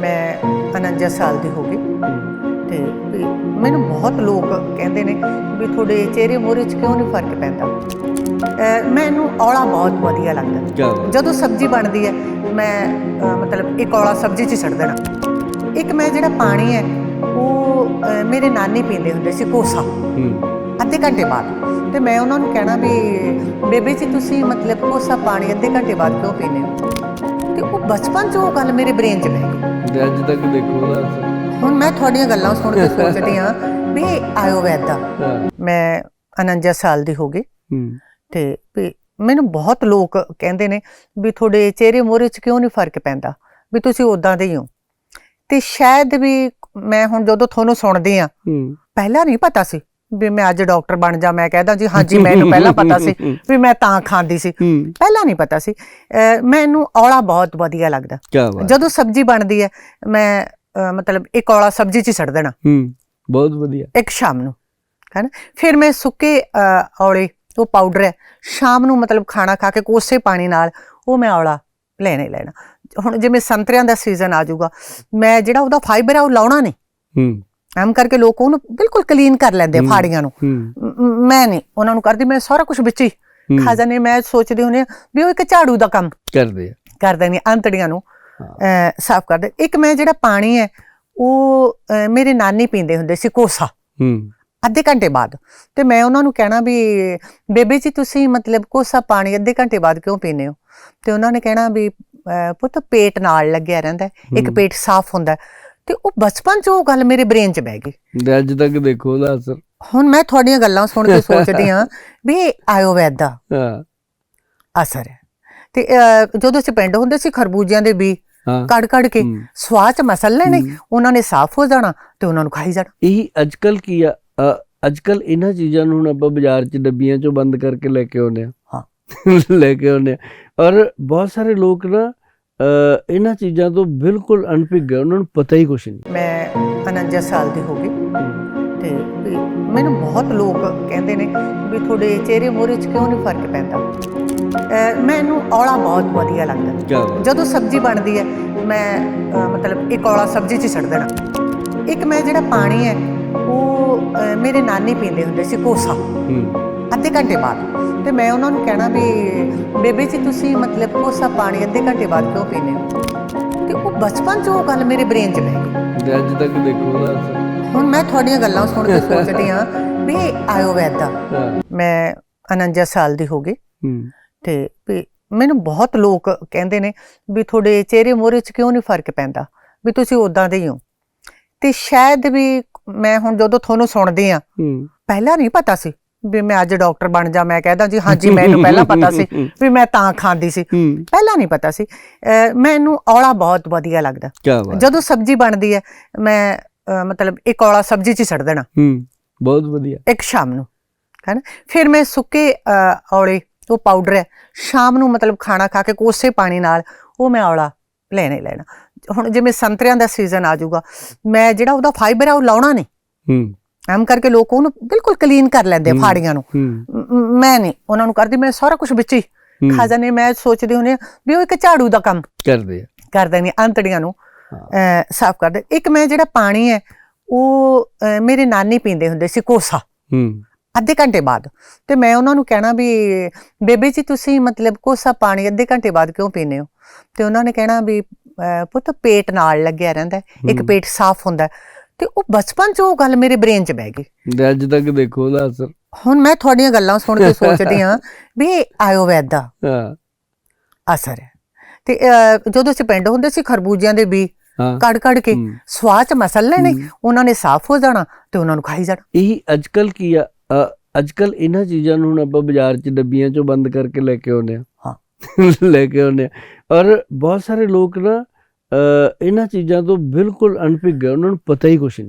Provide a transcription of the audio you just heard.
ਮੈਂ 49 ਸਾਲ ਦੀ ਹੋ ਗਈ। ਤੇ ਮੈਨੂੰ ਬਹੁਤ ਲੋਕ ਕਹਿੰਦੇ ਨੇ ਵੀ ਤੁਹਾਡੇ ਚਿਹਰੇ ਮੂਹਰੇ 'ਚ ਕਿਉਂ ਨਹੀਂ ਫ਼ਰਕ ਪੈਂਦਾ? ਮੈਨੂੰ ਔਲਾ ਬਹੁਤ ਵਧੀਆ ਲੱਗਦਾ। ਜਦੋਂ ਸਬਜ਼ੀ ਬਣਦੀ ਹੈ ਮੈਂ ਮਤਲਬ ਇੱਕ ਔਲਾ ਸਬਜ਼ੀ 'ਚ ਛੱਡ ਦੇਣਾ। ਇੱਕ ਮੈਂ ਜਿਹੜਾ ਪਾਣੀ ਹੈ ਉਹ ਮੇਰੇ ਨਾਨੀ ਪੀਂਦੇ ਹੁੰਦੇ ਸੀ ਕੋਸਾ। ਅੱਧੇ ਘੰਟੇ ਬਾਅਦ। ਤੇ ਮੈਂ ਉਹਨਾਂ ਨੂੰ ਕਹਿਣਾ ਵੀ ਬੇਬੇ ਜੀ ਤੁਸੀਂ ਮਤਲਬ ਕੋਸਾ ਪਾਣੀ ਅੱਧੇ ਘੰਟੇ ਬਾਅਦ ਕਿਉਂ ਪੀਂਦੇ ਹੋ? ਤੇ ਉਹ ਬਚਪਨ 'ਚ ਉਹ ਗੱਲ ਮੇਰੇ ਬ੍ਰੇਨ 'ਚ ਬਹਿ ਗਈ। ਤੇ ਅੱਜ ਤੱਕ ਦੇਖੋ ਅਸਰ ਹੁਣ ਮੈਂ ਤੁਹਾਡੀਆਂ ਗੱਲਾਂ ਸੁਣ ਕੇ ਸੋਚਦੀ ਹਾਂ ਵੀ ਆਯੁਰਵੈਦ ਦਾ। ਮੈਂ 49 ਸਾਲ ਦੀ ਹੋ ਗਈ। ਤੇ ਵੀ ਮੈਨੂੰ ਬਹੁਤ ਲੋਕ ਕਹਿੰਦੇ ਨੇ ਵੀ ਤੁਹਾਡੇ ਚਿਹਰੇ ਮੂਹਰੇ 'ਚ ਕਿਉਂ ਨਹੀਂ ਫ਼ਰਕ ਪੈਂਦਾ? ਵੀ ਤੁਸੀਂ ਉਦਾਂ ਦੇ ਹੀ ਹੋ। ਤੇ ਸ਼ਾਇਦ ਵੀ ਮੈਂ ਹੁਣ ਜਦੋਂ ਤੁਹਾਨੂੰ ਸੁਣਦੀ ਆ ਪਹਿਲਾਂ ਨਹੀਂ ਪਤਾ ਸੀ ਵੀ ਮੈਂ ਅੱਜ ਡਾਕਟਰ ਬਣ ਜਾ ਮੈਂ ਕਹਿੰਦਾ ਜੀ ਹਾਂਜੀ ਮੈਨੂੰ ਪਹਿਲਾਂ ਪਤਾ ਸੀ ਵੀ ਮੈਂ ਤਾਂ ਖਾਂਦੀ ਸੀ। ਪਹਿਲਾਂ ਨਹੀਂ ਪਤਾ ਸੀ। ਮੈਨੂੰ ਔਲਾ ਬਹੁਤ ਵਧੀਆ ਲੱਗਦਾ। ਜਦੋਂ ਸਬਜ਼ੀ ਬਣਦੀ ਹੈ ਮੈਂ ਮਤਲਬ ਇੱਕ ਔਲਾ ਸਬਜ਼ੀ 'ਚ ਹੀ ਛੱਡ ਦੇਣਾ। ਹੂੰ ਬਹੁਤ ਵਧੀਆ। ਇੱਕ ਸ਼ਾਮ ਨੂੰ ਹੈਨਾ? ਫਿਰ ਮੈਂ ਸੁੱਕੇ ਔਲੇ ਉਹ ਪਾਊਡਰ ਹੈ ਸ਼ਾਮ ਨੂੰ ਮਤਲਬ ਖਾਣਾ ਖਾ ਕੇ ਕੋਸੇ ਪਾਣੀ ਨਾਲ ਉਹ ਮੈਂ ਔਲਾ ਲੈਣਾ ਲੈਣਾ। ਹੁਣ ਜਿਵੇਂ ਸੰਤਰਿਆਂ ਦਾ ਸੀਜ਼ਨ ਆ ਜਾਊਗਾ ਮੈਂ ਜਿਹੜਾ ਉਹਦਾ ਫਾਈਬਰ ਹੈ ਉਹ ਲਾਉਣਾ ਨਹੀਂ। ਹੂੰ। ਐਮ ਕਰਕੇ ਲੋਕ ਉਹਨੂੰ ਬਿਲਕੁਲ ਕਲੀਨ ਕਰ ਲੈਂਦੇ ਆ। ਫਾੜੀਆਂ ਨੂੰ ਮ- ਨਹੀਂ ਉਹਨਾਂ ਨੂੰ ਕਰਦੀ ਮੈਂ ਸਾਰਾ ਕੁਝ ਵਿੱਚ ਹੀ ਹੂੰ। ਖਾ ਜਾਂਦੀ ਹਾਂ। ਮੈਂ ਸੋਚਦੀ ਹੁੰਦੀ ਵੀ ਉਹ ਇੱਕ ਝਾੜੂ ਦਾ ਕੰਮ ਕਰਦੇ ਆ ਕਰ ਦਿੰਦੀ ਹਾਂ, ਅੰਤੜੀਆਂ ਨੂੰ ਸਾਫ਼ ਕਰ ਦੇ ਇੱਕ ਮੈਂ ਜਿਹੜਾ ਪਾਣੀ ਹੈ ਉਹ ਮੇਰੇ ਨਾਨੀ ਪੀਂਦੇ ਹੁੰਦੇ ਸੀ ਕੋਸਾ ਹੂੰ ਅੱਧੇ ਘੰਟੇ ਬਾਅਦ ਤੇ ਮੈਂ ਉਹਨਾਂ ਨੂੰ ਕਹਿਣਾ ਵੀ ਬੇਬੇ ਜੀ ਤੁਸੀਂ ਮਤਲਬ ਕੋਸਾ ਪਾਣੀ ਅੱਧੇ ਘੰਟੇ ਬਾਅਦ ਕਿਉਂ ਪੀਂਦੇ ਹੋ ਤੇ ਉਹਨਾਂ ਨੇ ਕਹਿਣਾ ਵੀ ਪੁੱਤ ਪੇਟ ਨਾਲ ਲੱਗਿਆ ਰਹਿੰਦਾ ਇੱਕ। ਪੇਟ ਸਾਫ਼ ਹੁੰਦਾ। ਤੇ ਉਹ ਬਚਪਨ 'ਚ ਉਹ ਗੱਲ ਮੇਰੇ ਬ੍ਰੇਨ 'ਚ ਬਹਿ ਗਈ। ਅੱਜ ਤੱਕ ਦੇਖੋ ਉਹਦਾ ਅਸਰ ਹੁਣ ਮੈਂ ਤੁਹਾਡੀਆਂ ਗੱਲਾਂ ਸੁਣ ਕੇ ਸੋਚਦੀ ਹਾਂ ਵੀ ਆਯੁਰਵੈਦ ਦਾ ਹਾਂ। ਅਸਰ ਹੈ। ਤੇ ਜਦੋਂ ਅਸੀਂ ਪਿੰਡ ਹੁੰਦੇ ਸੀ ਖਰਬੂਜਿਆਂ ਦੇ ਹਾਂ। ਕੱਢ ਕੱਢ ਕੇ। ਸਵਾਹ 'ਚ ਮਸਲ ਲੈਣੇ। ਉਹਨਾਂ ਨੇ ਸਾਫ਼ ਹੋ ਜਾਣਾ ਤੇ ਉਹਨਾਂ ਨੂੰ ਖਾਈ ਜਾਣਾ। ਇਹੀ ਅੱਜਕੱਲ ਕੀ ਆ ਅੱਜਕੱਲ ਇਹਨਾਂ ਚੀਜ਼ਾਂ ਨੂੰ ਹੁਣ ਆਪਾਂ ਬਾਜ਼ਾਰ 'ਚ ਡੱਬੀਆਂ 'ਚੋਂ ਬੰਦ ਕਰਕੇ ਲੈ ਕੇ ਆਉਂਦੇ ਆ ਹਾਂ। ਲੈ ਕੇ ਆਉਂਦੇ ਆ ਔਰ ਬਹੁਤ ਸਾਰੇ ਲੋਕ ਨਾ ਇਹਨਾਂ ਚੀਜ਼ਾਂ ਤੋਂ ਬਿਲਕੁਲ ਅਣਭਿੱਗ ਹੈ ਉਹਨਾਂ ਨੂੰ ਪਤਾ ਹੀ ਕੁਛ ਨਹੀਂ। ਮੈਂ 49 ਸਾਲ ਦੀ ਹੋ ਗਈ ਤੇ ਮੈਨੂੰ ਬਹੁਤ ਲੋਕ ਕਹਿੰਦੇ ਨੇ ਵੀ ਤੁਹਾਡੇ ਚਿਹਰੇ ਮੂਹਰੇ 'ਚ ਕਿਉਂ ਨਹੀਂ ਫ਼ਰਕ ਪੈਂਦਾ? ਮੈਨੂੰ ਔਲਾ ਬਹੁਤ ਵਧੀਆ ਲੱਗਦਾ। ਜਦੋਂ ਸਬਜ਼ੀ ਬਣਦੀ ਹੈ ਮੈਂ ਮਤਲਬ ਇੱਕ ਔਲਾ ਸਬਜ਼ੀ 'ਚ ਛੱਡ ਦੇਣਾ। ਇੱਕ ਮੈਂ ਜਿਹੜਾ ਪਾਣੀ ਹੈ ਉਹ ਮੇਰੇ ਨਾਨੀ ਪੀਂਦੇ ਹੁੰਦੇ ਸੀ ਕੋਸਾ। ਅੱਧੇ ਘੰਟੇ ਬਾਅਦ। ਤੇ ਮੈਂ ਉਹਨਾਂ ਨੂੰ ਕਹਿਣਾ ਵੀ ਬੇਬੇ ਜੀ ਤੁਸੀਂ ਮਤਲਬ ਕੋਸਾ ਪਾਣੀ ਅੱਧੇ ਘੰਟੇ ਬਾਅਦ ਕਿਉਂ ਪੀਂਦੇ ਹੋ? ਤੇ ਉਹ ਬਚਪਨ 'ਚ ਉਹ ਗੱਲ ਮੇਰੇ ਬ੍ਰੇਨ 'ਚ ਬਹਿ ਗਈ। ਅੱਜ ਤੱਕ ਦੇਖੋ ਹੁਣ ਮੈਂ ਤੁਹਾਡੀਆਂ ਗੱਲਾਂ ਸੁਣ ਕੇ ਸੋਚਦੀ ਹਾਂ ਵੀ ਆਯੁਰਵੈਦ। ਮੈਂ 49 ਸਾਲ ਦੀ ਹੋ ਗਈ। ਤੇ ਵੀ ਮੈਨੂੰ ਬਹੁਤ ਲੋਕ ਕਹਿੰਦੇ ਨੇ ਵੀ ਤੁਹਾਡੇ ਚਿਹਰੇ ਮੂਹਰੇ 'ਚ ਕਿਉਂ ਨਹੀਂ ਫ਼ਰਕ ਪੈਂਦਾ? ਵੀ ਤੁਸੀਂ ਉਦਾਂ ਦੇ ਹੀ ਹੋ। ਤੇ ਸ਼ਾਇਦ ਵੀ ਮੈਂ ਹੁਣ ਜਦੋਂ ਤੁਹਾਨੂੰ ਸੁਣਦੀ ਆ ਪਹਿਲਾਂ ਨਹੀਂ ਪਤਾ ਸੀ ਵੀ ਮੈਂ ਅੱਜ ਡਾਕਟਰ ਬਣ ਜਾ ਮੈਂ ਕਹਿੰਦਾ ਜੀ ਹਾਂਜੀ ਮੈਨੂੰ ਪਹਿਲਾਂ ਪਤਾ ਸੀ ਵੀ ਮੈਂ ਤਾਂ ਖਾਂਦੀ ਸੀ। ਪਹਿਲਾਂ ਨਹੀਂ ਪਤਾ ਸੀ। ਮੈਨੂੰ ਔਲਾ ਬਹੁਤ ਵਧੀਆ ਲੱਗਦਾ। ਜਦੋਂ ਸਬਜ਼ੀ ਬਣਦੀ ਹੈ ਮੈਂ ਮਤਲਬ ਇੱਕ ਔਲਾ ਸਬਜ਼ੀ 'ਚ ਹੀ ਛੱਡ ਦੇਣਾ। ਹੂੰ ਬਹੁਤ ਵਧੀਆ। ਇੱਕ ਸ਼ਾਮ ਨੂੰ ਹੈਨਾ ਫਿਰ ਮੈਂ ਸੁੱਕੇ ਔਲੇ ਉਹ ਪਾਊਡਰ ਹੈ ਸ਼ਾਮ ਨੂੰ ਮਤਲਬ ਖਾਣਾ ਖਾ ਕੇ ਕੋਸੇ ਪਾਣੀ ਨਾਲ ਉਹ ਮੈਂ ਔਲਾ ਲੈਣਾ ਲੈਣਾ। ਹੁਣ ਜਿਵੇਂ ਸੰਤਰਿਆਂ ਦਾ ਸੀਜ਼ਨ ਆ ਜਾਊਗਾ ਮੈਂ ਜਿਹੜਾ ਉਹਦਾ ਫਾਈਬਰ ਹੈ ਉਹ ਲਾਉਣਾ ਨਹੀਂ। ਹੂੰ। ਐਮ ਕਰਕੇ ਲੋਕ ਉਹਨੂੰ ਬਿਲਕੁਲ ਕਲੀਨ ਕਰ ਲੈਂਦੇ ਆ। ਫਾੜੀਆਂ ਨੂੰ ਮ- ਨਹੀਂ ਉਹਨਾਂ ਨੂੰ ਕਰਦੀ ਮੈਂ ਸਾਰਾ ਕੁਝ ਵਿੱਚ ਹੀ। ਖਾ। ਮੈਂ ਸੋਚਦੀ ਹੁੰਦੀ ਵੀ ਉਹ ਇੱਕ ਝਾੜੂ ਦਾ ਕੰਮ ਕਰਦੇ ਆ ਕਰ ਦਿੰਦੀ ਹਾਂ, ਅੰਤੜੀਆਂ ਨੂੰ ਸਾਫ਼ ਕਰ ਦੇ ਇੱਕ ਮੈਂ ਜਿਹੜਾ ਪਾਣੀ ਹੈ ਉਹ ਮੇਰੇ ਨਾਨੀ ਪੀਂਦੇ ਹੁੰਦੇ ਸੀ ਕੋਸਾ ਹੂੰ ਅੱਧੇ ਘੰਟੇ ਬਾਅਦ ਤੇ ਮੈਂ ਉਹਨਾਂ ਨੂੰ ਕਹਿਣਾ ਵੀ ਬੇਬੇ ਜੀ ਤੁਸੀਂ ਮਤਲਬ ਕੋਸਾ ਪਾਣੀ ਅੱਧੇ ਘੰਟੇ ਬਾਅਦ ਕਿਉਂ ਪੀਂਦੇ ਹੋ ਤੇ ਉਹਨਾਂ ਨੇ ਕਹਿਣਾ ਵੀ ਪੁੱਤ ਪੇਟ ਨਾਲ ਲੱਗਿਆ ਰਹਿੰਦਾ ਇੱਕ। ਪੇਟ ਸਾਫ਼ ਹੁੰਦਾ। ਤੇ ਉਹ ਬਚਪਨ 'ਚ ਉਹ ਗੱਲ ਮੇਰੇ ਬ੍ਰੇਨ 'ਚ ਬਹਿ ਗਈ। ਅੱਜ ਤੱਕ ਦੇਖੋ ਉਹਦਾ ਅਸਰ। ਹੁਣ ਮੈਂ ਤੁਹਾਡੀਆਂ ਗੱਲਾਂ ਸੁਣ ਕੇ ਸੋਚਦੀ ਹਾਂ ਵੀ ਆਯੁਰਵੈਦ ਦਾ ਹਾਂ। ਅਸਰ ਹੈ। ਤੇ ਜਦੋਂ ਅਸੀਂ ਪਿੰਡ ਹੁੰਦੇ ਸੀ ਖਰਬੂਜਿਆਂ ਦੇ ਹਾਂ। ਕੱਢ ਕੱਢ ਕੇ ਹੂੰ। ਸਵਾਹ 'ਚ ਮਸਲ ਲੈਣੇ। ਉਹਨਾਂ ਨੇ ਸਾਫ਼ ਹੋ ਜਾਣਾ ਤੇ ਉਹਨਾਂ ਨੂੰ ਖਾਈ ਜਾਣਾ। ਇਹੀ ਅੱਜਕੱਲ ਕੀ ਆ ਅੱਜਕੱਲ ਇਹਨਾਂ ਚੀਜ਼ਾਂ ਨੂੰ ਹੁਣ ਆਪਾਂ ਬਾਜ਼ਾਰ 'ਚ ਡੱਬੀਆਂ 'ਚੋਂ ਬੰਦ ਕਰਕੇ ਲੈ ਕੇ ਆਉਂਦੇ ਆ ਹਾਂ। ਲੈ ਕੇ ਆਉਂਦੇ ਆ ਔਰ ਬਹੁਤ ਸਾਰੇ ਲੋਕ ਨਾ ਇਹਨਾਂ ਚੀਜ਼ਾਂ ਤੋਂ ਬਿਲਕੁਲ ਅਣਭਿੱਗ ਹੈ ਉਹਨਾਂ ਨੂੰ ਪਤਾ ਹੀ ਕੁਛ ਨਹੀਂ।